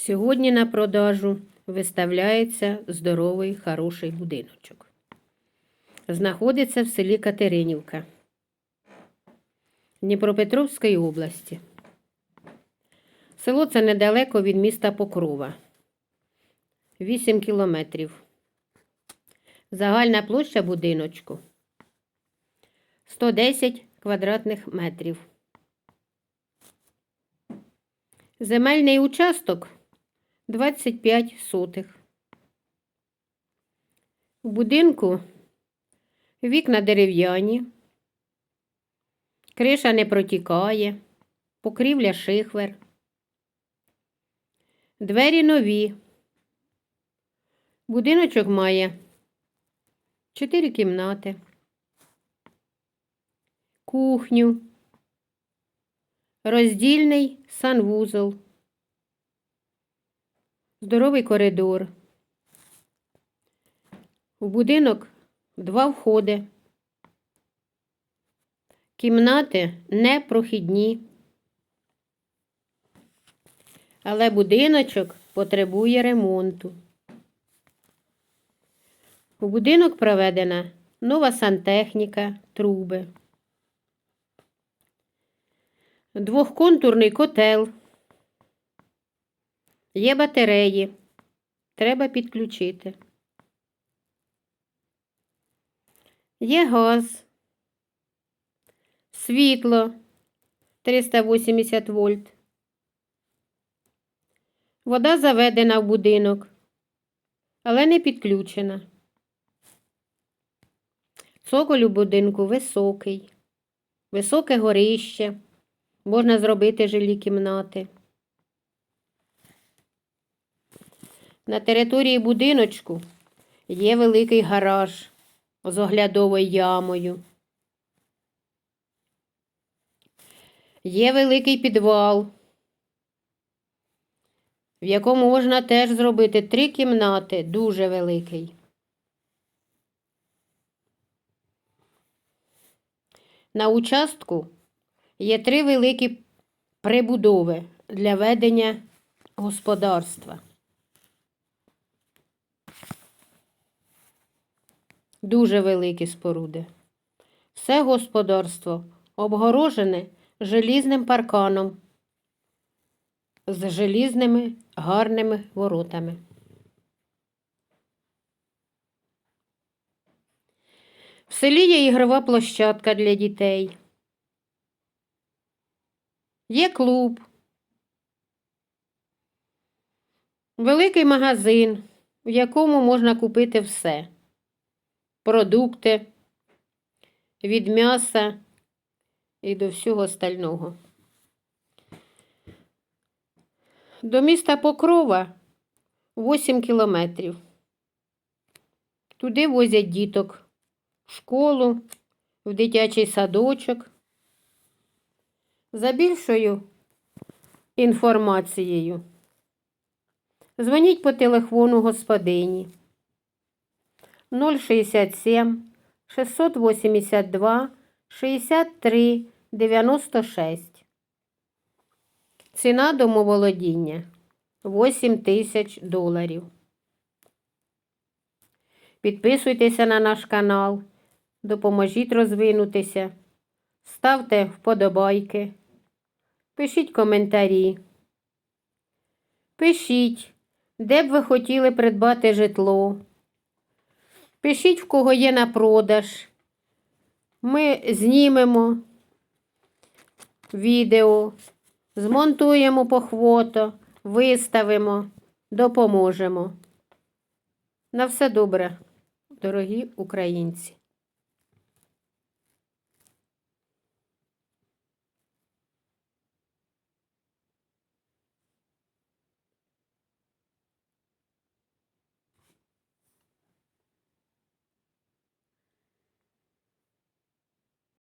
Сьогодні на продажу виставляється здоровий хороший будиночок. Знаходиться в селі Катеринівка Дніпропетровської області. Село це недалеко від міста Покрова. 8 кілометрів. Загальна площа будиночку 110 квадратних метрів. Земельний участок 25 сотих. У будинку вікна дерев'яні, криша не протікає, покрівля шихвер, двері нові. Будиночок має 4 кімнати, кухню, роздільний санвузол, здоровий коридор. У будинок два входи. Кімнати непрохідні. Але будиночок потребує ремонту. У будинок проведена нова сантехніка, труби. Двохконтурний котел. Є батареї. Треба підключити. Є газ, світло 380 вольт. Вода заведена в будинок, але не підключена. Цоколь у будинку високий, високе горище. Можна зробити жилі кімнати. На території будиночку є великий гараж з оглядовою ямою. Є великий підвал, в якому можна теж зробити три кімнати, дуже великий. На участку є три великі прибудови для ведення господарства. Дуже великі споруди. Все господарство обгорожене желізним парканом з желізними гарними воротами. В селі є ігрова площадка для дітей. Є клуб, великий магазин, в якому можна купити все. Продукти від м'яса і до всього остального. До міста Покрова 8 кілометрів. Туди возять діток в школу, в дитячий садочок. За більшою інформацією дзвоніть по телефону господині 067 682 63 96. Ціна домоволодіння 8 тисяч доларів. Підписуйтеся на наш канал, допоможіть розвинутися, ставте вподобайки, пишіть коментарі. Пишіть, де б ви хотіли придбати житло. Пишіть, в кого є на продаж. Ми знімемо відео, змонтуємо по фото, виставимо, допоможемо. На все добре, дорогі українці!